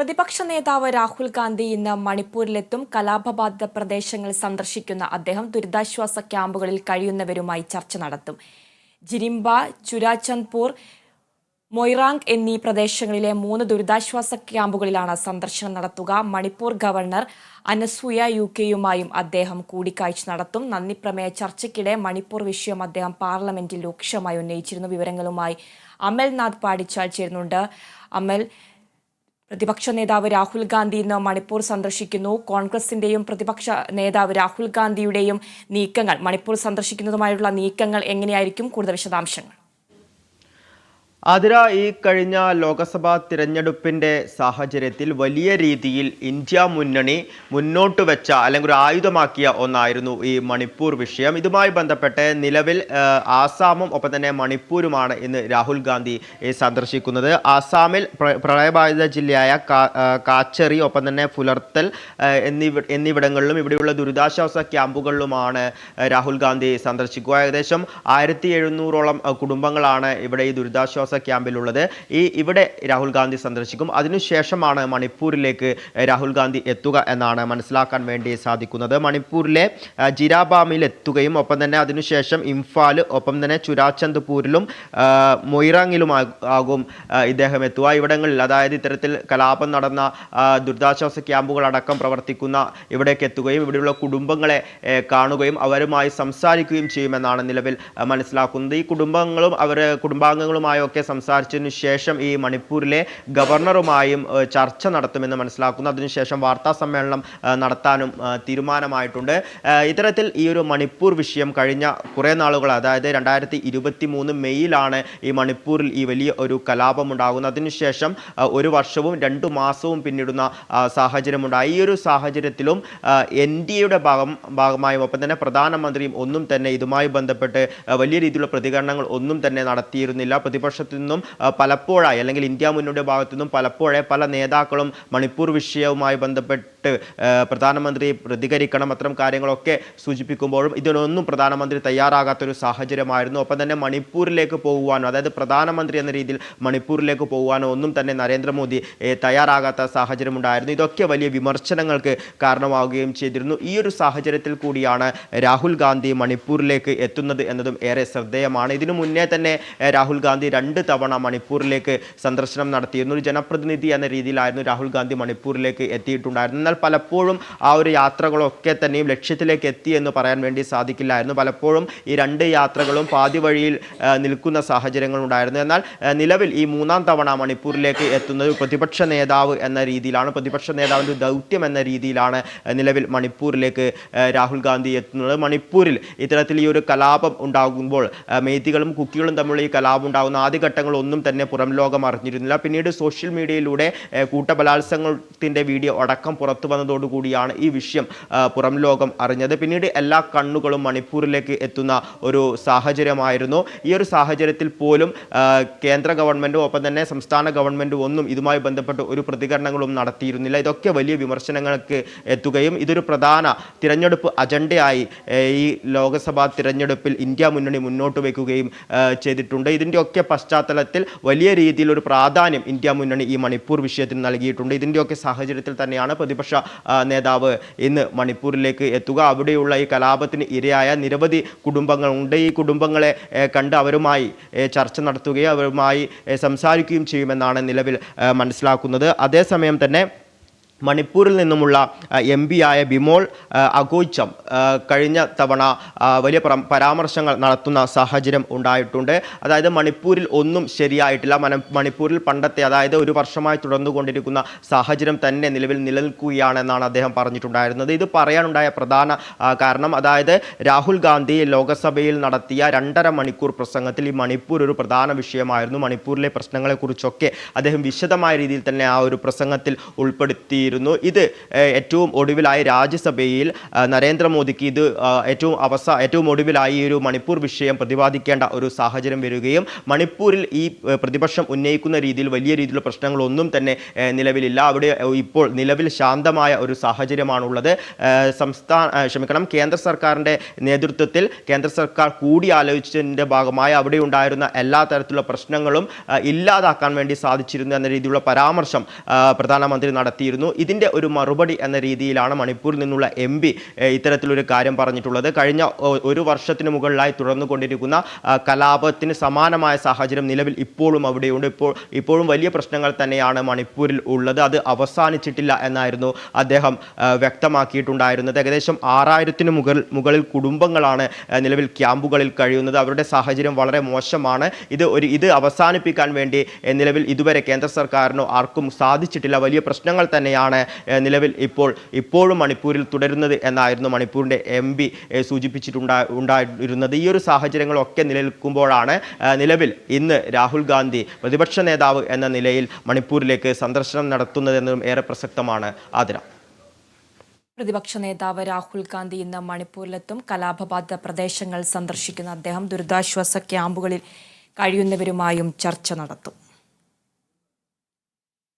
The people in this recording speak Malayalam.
പ്രതിപക്ഷ നേതാവ് രാഹുൽ ഗാന്ധി ഇന്ന് മണിപ്പൂരിലെത്തും കലാപബാധിത പ്രദേശങ്ങൾ സന്ദർശിക്കുന്ന അദ്ദേഹം ദുരിതാശ്വാസ ക്യാമ്പുകളിൽ കഴിയുന്നവരുമായി ചർച്ച നടത്തും. ജിരിംബ ചുരാചന്ദ്പൂർ മൊയ്റാങ് എന്നീ പ്രദേശങ്ങളിലെ മൂന്ന് ദുരിതാശ്വാസ ക്യാമ്പുകളിലാണ് സന്ദർശനം നടത്തുക. മണിപ്പൂർ ഗവർണർ അനസൂയ യു കെയുമായും അദ്ദേഹം കൂടിക്കാഴ്ച നടത്തും. നന്ദി പ്രമേയ ചർച്ചയ്ക്കിടെ മണിപ്പൂർ വിഷയം അദ്ദേഹം പാർലമെന്റിൽ രൂക്ഷമായി ഉന്നയിച്ചിരുന്നു. വിവരങ്ങളുമായി അമൽനാഥ് പാടിച്ചാൽ ചേരുന്നുണ്ട്. അമൽ പ്രതിപക്ഷ നേതാവ് രാഹുൽ ഗാന്ധി ഇന്ന് മണിപ്പൂർ സന്ദർശിക്കുന്നു. കോൺഗ്രസിന്റെയും പ്രതിപക്ഷ നേതാവ് രാഹുൽ ഗാന്ധിയുടെയും നീക്കങ്ങൾ മണിപ്പൂർ സന്ദർശിക്കുന്നതുമായുള്ള നീക്കങ്ങൾ എങ്ങനെയായിരിക്കും? കൂടുതൽ വിശദാംശങ്ങൾ. അതിര ഈ കഴിഞ്ഞ ലോക്സഭാ തിരഞ്ഞെടുപ്പിന്റെ സാഹചര്യത്തിൽ വലിയ രീതിയിൽ ഇന്ത്യ മുന്നണി മുന്നോട്ട് വെച്ച അല്ലെങ്കിൽ ഒരു ആയുധമാക്കിയ ഒന്നായിരുന്നു ഈ മണിപ്പൂർ വിഷയം. ഇതുമായി ബന്ധപ്പെട്ട് നിലവിൽ ആസാമും ഒപ്പം തന്നെ മണിപ്പൂരുമാണ് ഇന്ന് രാഹുൽ ഗാന്ധി സന്ദർശിക്കുന്നത്. ആസാമിൽ പ്ര- പ്രളയബാധിത ജില്ലയായ കാച്ചറി ഒപ്പം തന്നെ പുലർത്തൽ എന്നിവ എന്നിവിടങ്ങളിലും ഇവിടെയുള്ള ദുരിതാശ്വാസ ക്യാമ്പുകളിലുമാണ് രാഹുൽ ഗാന്ധി സന്ദർശിക്കുക. ഏകദേശം ആയിരത്തി എഴുന്നൂറോളം കുടുംബങ്ങളാണ് ഇവിടെ ഈ ദുരിതാശ്വാസ ക്യാമ്പിലുള്ളത്. ഈ ഇവിടെ രാഹുൽ ഗാന്ധി സന്ദർശിക്കും. അതിനുശേഷമാണ് മണിപ്പൂരിലേക്ക് രാഹുൽ ഗാന്ധി എത്തുക എന്നാണ് മനസ്സിലാക്കാൻ വേണ്ടി സാധിക്കുന്നത്. മണിപ്പൂരിലെ ജിരാബാമിൽ എത്തുകയും ഒപ്പം തന്നെ അതിനുശേഷം ഇംഫാൽ ഒപ്പം തന്നെ ചുരാചന്ദ്പൂരിലും മൊയ്റാങ്ങിലും ആകും ഇദ്ദേഹം എത്തുക. ഇവിടങ്ങളിൽ അതായത് ഇത്തരത്തിൽ കലാപം നടന്ന ദുരിതാശ്വാസ ക്യാമ്പുകൾ അടക്കം പ്രവർത്തിക്കുന്ന ഇവിടേക്ക് എത്തുകയും ഇവിടെയുള്ള കുടുംബങ്ങളെ കാണുകയും അവരുമായി സംസാരിക്കുകയും ചെയ്യുമെന്നാണ് നിലവിൽ മനസ്സിലാക്കുന്നത്. ഈ കുടുംബങ്ങളും അവർ കുടുംബാംഗങ്ങളുമായൊക്കെ സംസാരിച്ചതിനു ശേഷം ഈ മണിപ്പൂരിലെ ഗവർണറുമായും ചർച്ച നടത്തുമെന്ന് മനസ്സിലാക്കുന്നു. അതിനുശേഷം വാർത്താ സമ്മേളനം നടത്താനും തീരുമാനമായിട്ടുണ്ട്. ഇത്തരത്തിൽ ഈ ഒരു മണിപ്പൂർ വിഷയം കഴിഞ്ഞ കുറേ നാളുകൾ അതായത് രണ്ടായിരത്തി ഇരുപത്തി മൂന്ന് മെയ്യിലാണ് ഈ മണിപ്പൂരിൽ ഈ വലിയ ഒരു കലാപം ഉണ്ടാകുന്നത് അതിനുശേഷം ഒരു വർഷവും രണ്ടു മാസവും പിന്നിടുന്ന സാഹചര്യമുണ്ടായി. ഈ ഒരു സാഹചര്യത്തിലും എൻ ഡി എയുടെ ഭാഗം ഭാഗമായും ഒപ്പം തന്നെ പ്രധാനമന്ത്രിയും ഒന്നും തന്നെ ഇതുമായി ബന്ധപ്പെട്ട് വലിയ രീതിയിലുള്ള പ്രതികരണങ്ങൾ ഒന്നും തന്നെ നടത്തിയിരുന്നില്ല. പ്രതിപക്ഷത്തു നിന്നും പലപ്പോഴായി അല്ലെങ്കിൽ ഇന്ത്യ മുന്നണിയുടെ ഭാഗത്തു നിന്നും പലപ്പോഴേ പല നേതാക്കളും മണിപ്പൂർ വിഷയവുമായി ബന്ധപ്പെട്ട് പ്രധാനമന്ത്രി പ്രതികരിക്കണം അത്തരം കാര്യങ്ങളൊക്കെ സൂചിപ്പിക്കുമ്പോഴും ഇതിനൊന്നും പ്രധാനമന്ത്രി തയ്യാറാകാത്തൊരു സാഹചര്യമായിരുന്നു. ഒപ്പം തന്നെ മണിപ്പൂരിലേക്ക് പോകുവാനോ അതായത് പ്രധാനമന്ത്രി എന്ന രീതിയിൽ മണിപ്പൂരിലേക്ക് പോകുവാനോ ഒന്നും തന്നെ നരേന്ദ്രമോദി തയ്യാറാകാത്ത സാഹചര്യമുണ്ടായിരുന്നു. ഇതൊക്കെ വലിയ വിമർശനങ്ങൾക്ക് കാരണമാവുകയും ചെയ്തിരുന്നു. ഈ ഒരു സാഹചര്യത്തിൽ കൂടിയാണ് രാഹുൽ ഗാന്ധി മണിപ്പൂരിലേക്ക് എത്തുന്നത് എന്നതും ഏറെ ശ്രദ്ധേയമാണ്. ഇതിനു മുന്നേ തന്നെ രാഹുൽ ഗാന്ധി രണ്ട് തവണ മണിപ്പൂരിലേക്ക് സന്ദർശനം നടത്തിയിരുന്നു. ഒരു ജനപ്രതിനിധി എന്ന രീതിയിലായിരുന്നു രാഹുൽ ഗാന്ധി മണിപ്പൂരിലേക്ക് എത്തിയിട്ടുണ്ടായിരുന്നു എന്നാൽ പലപ്പോഴും ആ ഒരു യാത്രകളൊക്കെ തന്നെയും ലക്ഷ്യത്തിലേക്ക് എത്തി എന്ന് പറയാൻ വേണ്ടി സാധിക്കില്ലായിരുന്നു. പലപ്പോഴും ഈ രണ്ട് യാത്രകളും പാതി വഴിയിൽ നിൽക്കുന്ന സാഹചര്യങ്ങളുണ്ടായിരുന്നു എന്നാൽ നിലവിൽ ഈ മൂന്നാം തവണ മണിപ്പൂരിലേക്ക് എത്തുന്നത് പ്രതിപക്ഷ നേതാവ് എന്ന രീതിയിലാണ്. പ്രതിപക്ഷ നേതാവിന്റെ ദൗത്യം എന്ന രീതിയിലാണ് നിലവിൽ മണിപ്പൂരിലേക്ക് രാഹുൽ ഗാന്ധി എത്തുന്നത്. മണിപ്പൂരിൽ ഇത്തരത്തിൽ ഈ ഒരു കലാപം ഉണ്ടാകുമ്പോൾ മേത്തികളും കുക്കികളും തമ്മിലുള്ള ഈ കലാപം ഉണ്ടാകുന്ന ആദ്യഘട്ടങ്ങളൊന്നും തന്നെ പുറം ലോകം അറിഞ്ഞിരുന്നില്ല. പിന്നീട് സോഷ്യൽ മീഡിയയിലൂടെ കൂട്ടബലാത്സംഗത്തിന്റെ വീഡിയോ അടക്കം പുറത്തു വന്നതോടുകൂടിയാണ് ഈ വിഷയം പുറം ലോകം അറിഞ്ഞത്. പിന്നീട് എല്ലാ കണ്ണുകളും മണിപ്പൂരിലേക്ക് എത്തുന്ന ഒരു സാഹചര്യമായിരുന്നു. ഈ ഒരു സാഹചര്യത്തിൽ പോലും കേന്ദ്ര ഗവൺമെന്റും ഒപ്പം തന്നെ സംസ്ഥാന ഗവൺമെന്റും ഒന്നും ഇതുമായി ബന്ധപ്പെട്ട് ഒരു പ്രതികരണങ്ങളും നടത്തിയിരുന്നില്ല. ഇതൊക്കെ വലിയ വിമർശനങ്ങൾക്ക് എത്തുകയും ഇതൊരു പ്രധാന തിരഞ്ഞെടുപ്പ് അജണ്ടയായി ഈ ലോകസഭാ തിരഞ്ഞെടുപ്പിൽ ഇന്ത്യ മുന്നണി മുന്നോട്ട് വയ്ക്കുകയും ചെയ്തിട്ടുണ്ട്. ഇതിന്റെയൊക്കെ പശ്ചാത്തലത്തിൽ വലിയ രീതിയിൽ ഒരു പ്രാധാന്യം ഇന്ത്യ മുന്നണി ഈ മണിപ്പൂർ വിഷയത്തിന് നൽകിയിട്ടുണ്ട്. ഇതിന്റെയൊക്കെ സാഹചര്യത്തിൽ തന്നെയാണ് പ്രതിപക്ഷ നേതാവ് ഇന്ന് മണിപ്പൂരിലേക്ക് എത്തുക. അവിടെയുള്ള ഈ കലാപത്തിന് ഇരയായ നിരവധി കുടുംബങ്ങളുണ്ട് ഈ കുടുംബങ്ങളെ കണ്ട് അവരുമായി ചർച്ച നടത്തുകയും അവരുമായി സംസാരിക്കുകയും ചെയ്യുമെന്നാണ് നിലവിൽ മനസ്സിലാക്കുന്നത്. അതേസമയം തന്നെ മണിപ്പൂരിൽ നിന്നുമുള്ള എം ആയ ബിമോൾ അഗോച്ചം കഴിഞ്ഞ തവണ വലിയ പരാമർശങ്ങൾ നടത്തുന്ന സാഹചര്യം ഉണ്ടായിട്ടുണ്ട്. അതായത് മണിപ്പൂരിൽ ഒന്നും ശരിയായിട്ടില്ല. മണിപ്പൂരിൽ പണ്ടത്തെ അതായത് ഒരു വർഷമായി തുടർന്നുകൊണ്ടിരിക്കുന്ന സാഹചര്യം തന്നെ നിലവിൽ നിലനിൽക്കുകയാണെന്നാണ് അദ്ദേഹം പറഞ്ഞിട്ടുണ്ടായിരുന്നത്. ഇത് പറയാനുണ്ടായ പ്രധാന കാരണം അതായത് രാഹുൽ ഗാന്ധി ലോകസഭയിൽ നടത്തിയ രണ്ടര മണിക്കൂർ പ്രസംഗത്തിൽ ഈ മണിപ്പൂർ ഒരു പ്രധാന വിഷയമായിരുന്നു. മണിപ്പൂരിലെ പ്രശ്നങ്ങളെക്കുറിച്ചൊക്കെ അദ്ദേഹം വിശദമായ രീതിയിൽ തന്നെ ആ ഒരു പ്രസംഗത്തിൽ ഉൾപ്പെടുത്തി നടത്തിയിരുന്നു ഇത് ഏറ്റവും ഒടുവിലായി രാജ്യസഭയിൽ നരേന്ദ്രമോദിക്ക് ഇത് ഏറ്റവും അവസ ഏറ്റവും ഒടുവിലായി ഒരു മണിപ്പൂർ വിഷയം പ്രതിപാദിക്കേണ്ട ഒരു സാഹചര്യം വരികയും മണിപ്പൂരിൽ ഈ പ്രതിപക്ഷം ഉന്നയിക്കുന്ന രീതിയിൽ വലിയ രീതിയിലുള്ള പ്രശ്നങ്ങളൊന്നും തന്നെ നിലവിലില്ല. അവിടെ ഇപ്പോൾ നിലവിൽ ശാന്തമായ ഒരു സാഹചര്യമാണുള്ളത്. സംസ്ഥാന ക്ഷമിക്കണം കേന്ദ്ര സർക്കാരിന്റെ നേതൃത്വത്തിൽ കേന്ദ്ര സർക്കാർ കൂടിയാലോചിച്ചതിന്റെ ഭാഗമായി അവിടെ ഉണ്ടായിരുന്ന എല്ലാ തരത്തിലുള്ള പ്രശ്നങ്ങളും ഇല്ലാതാക്കാൻ വേണ്ടി സാധിച്ചിരുന്നു എന്ന രീതിയിലുള്ള പരാമർശം പ്രധാനമന്ത്രി നടത്തിയിരുന്നു. ഇതിന്റെ ഒരു മറുപടി എന്ന രീതിയിലാണ് മണിപ്പൂരിൽ നിന്നുള്ള എം പി ഇത്തരത്തിലൊരു കാര്യം പറഞ്ഞിട്ടുള്ളത്. കഴിഞ്ഞ ഒരു വർഷത്തിന് മുകളിലായി തുടർന്നുകൊണ്ടിരിക്കുന്ന കൊണ്ടിരിക്കുന്ന കലാപത്തിന് സമാനമായ സാഹചര്യം നിലവിൽ ഇപ്പോഴും അവിടെയുണ്ട്. ഇപ്പോൾ ഇപ്പോഴും വലിയ പ്രശ്നങ്ങൾ തന്നെയാണ് മണിപ്പൂരിൽ ഉള്ളത്. അത് അവസാനിച്ചിട്ടില്ല എന്നായിരുന്നു അദ്ദേഹം വ്യക്തമാക്കിയിട്ടുണ്ടായിരുന്നത്. ഏകദേശം ആറായിരത്തിന് മുകളിൽ മുകളിൽ കുടുംബങ്ങളാണ് നിലവിൽ ക്യാമ്പുകളിൽ കഴിയുന്നത്. അവരുടെ സാഹചര്യം വളരെ മോശമാണ്. ഇത് ഒരു ഇത് അവസാനിപ്പിക്കാൻ വേണ്ടി നിലവിൽ ഇതുവരെ കേന്ദ്ര സർക്കാരിനോ ആർക്കും സാധിച്ചിട്ടില്ല. വലിയ പ്രശ്നങ്ങൾ തന്നെയാണ് ഏ, നിലവിൽ ഇപ്പോൾ ഇപ്പോഴും മണിപ്പൂരിൽ തുടരുന്നത് എന്നായിരുന്നു മണിപ്പൂരിന്റെ എം പി സൂചിപ്പിച്ചിട്ടുണ്ടാ ഉണ്ടായിരുന്നത്. ഈ ഒരു സാഹചര്യങ്ങളൊക്കെ നിലനിൽക്കുമ്പോഴാണ് നിലവിൽ ഇന്ന് രാഹുൽ ഗാന്ധി പ്രതിപക്ഷ നേതാവ് എന്ന നിലയിൽ മണിപ്പൂരിലേക്ക് സന്ദർശനം നടത്തുന്നതെന്നും ഏറെ പ്രസക്തമാണ്. ആതിര. പ്രതിപക്ഷ നേതാവ് രാഹുൽ ഗാന്ധി ഇന്ന് മണിപ്പൂരിലെത്തും. കലാപബാധിത പ്രദേശങ്ങൾ സന്ദർശിക്കുന്ന അദ്ദേഹം ദുരിതാശ്വാസ ക്യാമ്പുകളിൽ കഴിയുന്നവരുമായും ചർച്ച നടത്തും.